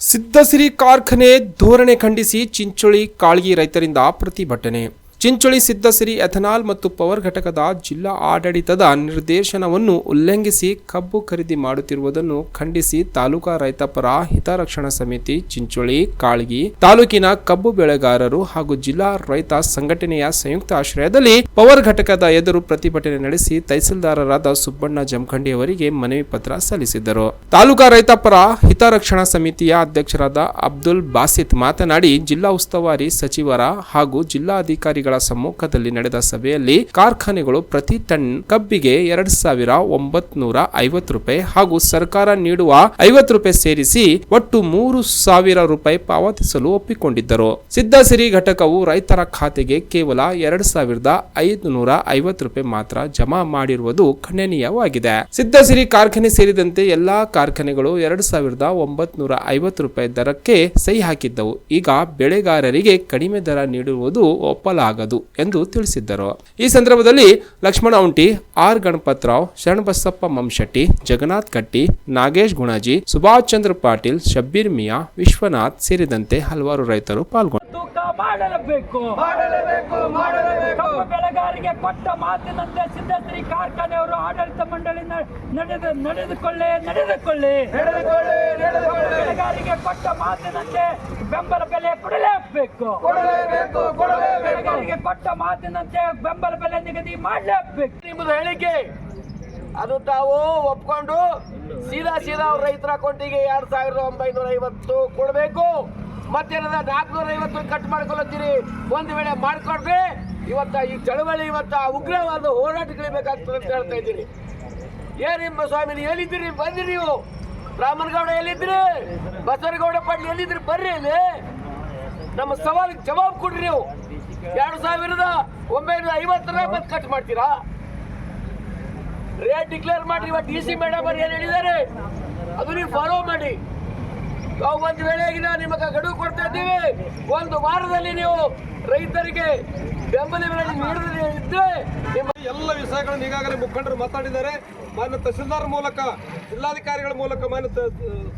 ಸಿದ್ಧಸಿರಿ ಕಾರ್ಖಾನೆ ಧೋರಣೆ ಖಂಡಿಸಿ ಚಿಂಚೋಳಿ ಕಾಳ್ಗಿ ರೈತರಿಂದ ಪ್ರತಿಭಟನೆ. ಚಿಂಚೋಳಿ ಸಿದ್ದಸಿರಿ ಎಥನಾಲ್ ಮತ್ತು ಪವರ್ ಘಟಕದ ಜಿಲ್ಲಾ ಆಡಳಿತದ ನಿರ್ದೇಶನವನ್ನು ಉಲ್ಲಂಘಿಸಿ ಕಬ್ಬು ಖರೀದಿ ಮಾಡುತ್ತಿರುವುದನ್ನು ಖಂಡಿಸಿ ತಾಲೂಕಾ ರೈತಪರ ಹಿತರಕ್ಷಣಾ ಸಮಿತಿ, ಚಿಂಚೋಳಿ, ಕಾಳ್ಗಿ ತಾಲೂಕಿನ ಕಬ್ಬು ಬೆಳೆಗಾರರು ಹಾಗೂ ಜಿಲ್ಲಾ ರೈತ ಸಂಘಟನೆಯ ಸಂಯುಕ್ತ ಆಶ್ರಯದಲ್ಲಿ ಪವರ್ ಘಟಕದ ಎದುರು ಪ್ರತಿಭಟನೆ ನಡೆಸಿ ತಹಸೀಲ್ದಾರರಾದ ಸುಬ್ಬಣ್ಣ ಜಮಖಂಡಿ ಅವರಿಗೆ ಮನವಿ ಪತ್ರ ಸಲ್ಲಿಸಿದ್ದರು. ತಾಲೂಕಾ ರೈತಪರ ಹಿತರಕ್ಷಣಾ ಸಮಿತಿಯ ಅಧ್ಯಕ್ಷರಾದ ಅಬ್ದುಲ್ ಬಾಸಿತ್ ಮಾತನಾಡಿ, ಜಿಲ್ಲಾ ಉಸ್ತುವಾರಿ ಸಚಿವರ ಹಾಗೂ ಜಿಲ್ಲಾಧಿಕಾರಿಗಳ ಸಮ್ಮುಖದಲ್ಲಿ ನಡೆದ ಸಭೆಯಲ್ಲಿ ಕಾರ್ಖಾನೆಗಳು ಪ್ರತಿ ಟನ್ ಕಬ್ಬಿಗೆ ಎರಡ್ ಸಾವಿರ ಒಂಬತ್ನೂರ ಐವತ್ತು ರೂಪಾಯಿ ಹಾಗೂ ಸರ್ಕಾರ ನೀಡುವ ಐವತ್ತು ರೂಪಾಯಿ ಸೇರಿಸಿ ಒಟ್ಟು ಮೂರು ಸಾವಿರ ರೂಪಾಯಿ ಪಾವತಿಸಲು ಒಪ್ಪಿಕೊಂಡಿದ್ದರು. ಸಿದ್ದಸಿರಿ ಘಟಕವು ರೈತರ ಖಾತೆಗೆ ಕೇವಲ ಎರಡ್ ಸಾವಿರದ ಐದುನೂರ ಐವತ್ತು ರೂಪಾಯಿ ಮಾತ್ರ ಜಮಾ ಮಾಡಿರುವುದು ಖಂಡನೀಯವಾಗಿದೆ. ಸಿದ್ದಸಿರಿ ಕಾರ್ಖಾನೆ ಸೇರಿದಂತೆ ಎಲ್ಲಾ ಕಾರ್ಖಾನೆಗಳು ಎರಡ್ ಸಾವಿರದ ಒಂಬತ್ನೂರ ಐವತ್ತು ರೂಪಾಯಿ ದರಕ್ಕೆ ಸಹಿ ಹಾಕಿದ್ದವು. ಈಗ ಬೆಳೆಗಾರರಿಗೆ ಕಡಿಮೆ ದರ ನೀಡಿರುವುದು ಒಪ್ಪಲಾಗದು ಎಂದು ತಿಳಿಸಿದ್ದರು. ಈ ಸಂದರ್ಭದಲ್ಲಿ ಲಕ್ಷ್ಮಣ ಉಂಟಿ ಆರ್ ಗಣಪತರಾವ್ ಶರಣಬಸಪ್ಪ ಮಂಶೆಟ್ಟಿ ಜಗನ್ನಾಥ್ ಕಟ್ಟಿ ನಾಗೇಶ್ ಗುಣಾಜಿ ಸುಭಾಷ್ ಚಂದ್ರ ಪಾಟೀಲ್ ಶಬ್ಬೀರ್ ಮಿಯಾ ವಿಶ್ವನಾಥ್ ಸೇರಿದಂತೆ ಹಲವಾರು ರೈತರು ಪಾಲ್ಗೊಂಡರು ಮಾಡಲೇಬೇಕು. ಬೆಳೆಗಾರರಿಗೆ ಕೊಟ್ಟ ಮಾತಿನಂತೆ ಸಿದ್ಧಶ್ರೀ ಕಾರ್ಖಾನೆಯವರು ಆಡಳಿತ ಮಂಡಳಿ ನಡೆದು ನಡೆದುಕೊಳ್ಳಿ ನಡೆದುಕೊಳ್ಳಿ. ನಡೆದುಕೊಳ್ಳಿ ಕೊಟ್ಟ ಮಾತಿನಂತೆ ಬೆಂಬಲ ಬೆಲೆ ಕೊಡಲೇಬೇಕು ಕೊಡಲೇಬೇಕು. ಕೊಡಲೇಬೇಕು ಕೊಟ್ಟ ಮಾತಿನಂತೆ ಬೆಂಬಲ ಬೆಲೆ ನಿಗದಿ ಮಾಡಲೇಬೇಕು. ನಿಮ್ಮದು ಹೇಳಿಕೆ. ಅದು ತಾವು ಒಪ್ಕೊಂಡು ಸೀದಾ ಸೀದಾ ಅವ್ರ ರೈತರ ಅಕೌಂಟಿಗೆ ಎರಡ್ ಸಾವಿರದ ಒಂಬೈನೂರ ಐವತ್ತು ಕೊಡಬೇಕು. ಮತ್ತೇನದ ನಾಲ್ಕುನೂರ ಐವತ್ತು ಕಟ್ ಮಾಡ್ಕೊಳತ್ತೀರಿ ಒಂದು ವೇಳೆ ಮಾಡ್ಕೊಡ್ರಿ ಇವತ್ತ ಈ ಚಳವಳಿ ಇವತ್ತ ಉಗ್ರವಾದ ಹೋರಾಟಗಳಿಬೇಕಾಗ್ತದೆ ಅಂತ ಹೇಳ್ತಾ ಇದ್ದೀರಿ. ಏನಿಮ್ಮ ಸ್ವಾಮಿ ಹೇಳಿದ್ದೀರಿ ಬಂದ್ರಿ ನೀವು. ರಾಮನಗೌಡ ಎಲ್ಲಿದ್ರಿ ಬಸವನಗೌಡ ಪಾಟೀಲ್ ಎಲ್ಲಿದ್ರಿ ಬರ್ರಿ ಇಲ್ಲಿ. ನಮ್ಮ ಸವಾಲಿಗೆ ಜವಾಬ್ ಕೊಡ್ರಿ ನೀವು. ಎರಡು ಸಾವಿರದ ಒಂಬೈನೂರ ಐವತ್ತರ ಮತ್ತೆ ಖರ್ಚು ಮಾಡ್ತೀರಾ? ರೇಟ್ ಡಿಕ್ಲೇರ್ ಮಾಡಿ ಇವತ್ತು ಡಿ ಸಿ ಮೇಡಮ್ ಅವ್ರು ಏನು ಹೇಳಿದ್ದಾರೆ? ಅದು ನೀವು ಫಾಲೋ ಮಾಡಿ. ನಾವು ಒಂದು ವೇಳೆಗಿನ ನಿಮಗೆ ಗಡುವು ಕೊಡ್ತಾ ಇದ್ದೀವಿ. ಒಂದು ವಾರದಲ್ಲಿ ನೀವು ರೈತರಿಗೆ ಬೆಂಬಲ ಬೆಲೆ ನೀಡದೇ ಇದ್ದರೆ ನಿಮ್ಮ ಎಲ್ಲ ವಿಷಯಗಳನ್ನು ಈಗಾಗಲೇ ಮುಖಂಡರು ಮಾತಾಡಿದ್ದಾರೆ. ಮಾನ್ಯ ತಹಸೀಲ್ದಾರ್ ಮೂಲಕ, ಜಿಲ್ಲಾಧಿಕಾರಿಗಳ ಮೂಲಕ ಮಾನ್ಯ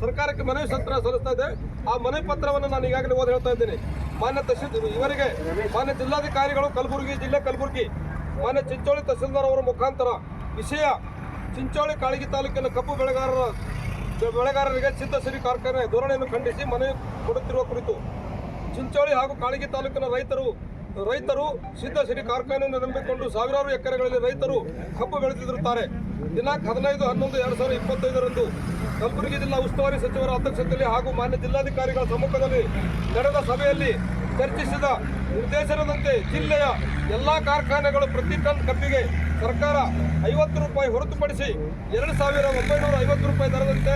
ಸರ್ಕಾರಕ್ಕೆ ಮನವಿ ಪತ್ರ ಸಲ್ಲಿಸ್ತಾ ಇದೆ. ಆ ಮನವಿ ಪತ್ರವನ್ನು ನಾನು ಈಗಾಗಲೇ ಓದಿ ಹೇಳ್ತಾ ಇದ್ದೇನೆ. ಮಾನ್ಯ ತಹಸೀಲ್, ಇವರಿಗೆ ಮಾನ್ಯ ಜಿಲ್ಲಾಧಿಕಾರಿಗಳು ಕಲಬುರಗಿ, ಜಿಲ್ಲೆ ಕಲಬುರಗಿ, ಮಾನ್ಯ ಚಿಂಚೋಳಿ ತಹಸೀಲ್ದಾರ್ ಅವರ ಮುಖಾಂತರ ವಿಷಯ ಚಿಂಚೋಳಿ ಕಾಳಗಿ ತಾಲೂಕಿನ ಕಬ್ಬು ಬೆಳೆಗಾರರ, ಬೆಳೆಗಾರರಿಗೆ ಸಿದ್ಧಸಿರಿ ಕಾರ್ಖಾನೆ ಧೋರಣೆಯನ್ನು ಖಂಡಿಸಿ ಮನವಿ ಕೊಡುತ್ತಿರುವ ಕುರಿತು ಚಿಂಚೋಳಿ ಹಾಗೂ ಕಾಳಗಿ ತಾಲೂಕಿನ ರೈತರು ರೈತರು ಸಿದ್ಧಸಿರಿ ಕಾರ್ಖಾನೆಯನ್ನು ನಂಬಿಕೊಂಡು ಸಾವಿರಾರು ಎಕರೆಗಳಲ್ಲಿ ರೈತರು ಕಬ್ಬು ಬೆಳೆದಿರುತ್ತಾರೆ. ದಿನಾಂಕ ಹದಿನೈದು, ಹನ್ನೊಂದು, ಎರಡು ಸಾವಿರದ ಇಪ್ಪತ್ತೈದರಂದು ಕಲಬುರಗಿ ಜಿಲ್ಲಾ ಉಸ್ತುವಾರಿ ಸಚಿವರ ಅಧ್ಯಕ್ಷತೆಯಲ್ಲಿ ಹಾಗೂ ಮಾನ್ಯ ಜಿಲ್ಲಾಧಿಕಾರಿಗಳ ಸಮ್ಮುಖದಲ್ಲಿ ನಡೆದ ಸಭೆಯಲ್ಲಿ ಚರ್ಚಿಸಿದ ನಿರ್ದೇಶನದಂತೆ ಜಿಲ್ಲೆಯ ಎಲ್ಲಾ ಕಾರ್ಖಾನೆಗಳು ಪ್ರತಿ ಟನ್ ಕಬ್ಬಿಗೆ ಸರ್ಕಾರ ಐವತ್ತು ರೂಪಾಯಿ ಹೊರತುಪಡಿಸಿ ಎರಡು ಸಾವಿರದ ಒಂಬೈನೂರ ಐವತ್ತು ರೂಪಾಯಿ ದರದಂತೆ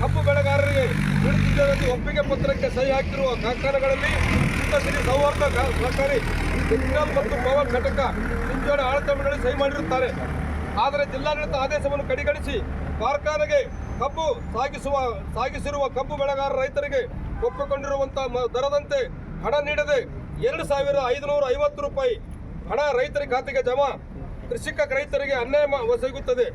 ಕಬ್ಬು ಬೆಳೆಗಾರರಿಗೆ ನೀಡುತ್ತಿದ್ದೇವೆಂದು ಒಪ್ಪಿಗೆ ಪತ್ರಕ್ಕೆ ಸಹಿ ಹಾಕಿರುವ ಕಾರ್ಖಾನೆಗಳಲ್ಲಿ ಚಿಂತಶ್ರೀ ಸೌಹಾರ್ದ ಸಹಕಾರಿ ಮತ್ತು ಪವರ್ ಘಟಕ ಚಿಂಚೋಳಿ ಆಡಳಿತ ಮಂಡಳಿ ಸಹಿ ಮಾಡಿರುತ್ತಾರೆ. ಆದರೆ ಜಿಲ್ಲಾಡಳಿತ ಆದೇಶವನ್ನು ಕಡೆಗಣಿಸಿ ಕಾರ್ಖಾನೆಗೆ ಕಬ್ಬು ಸಾಗಿಸುವ, ಸಾಗಿಸಿರುವ ಕಬ್ಬು ಬೆಳೆಗಾರ ರೈತರಿಗೆ ಒಪ್ಪಿಕೊಂಡಿರುವಂತಹ ದರದಂತೆ ಹಣ ನೀಡದೆ ಎರಡು ಸಾವಿರ ಐದುನೂರ ಐವತ್ತು ರೂಪಾಯಿ ಹಣ ರೈತರ ಖಾತೆಗೆ ಜಮಾ. ಕೃಷಿಕ ರೈತರಿಗೆ ಅನ್ಯಾಯ ಒದಗುತ್ತದೆ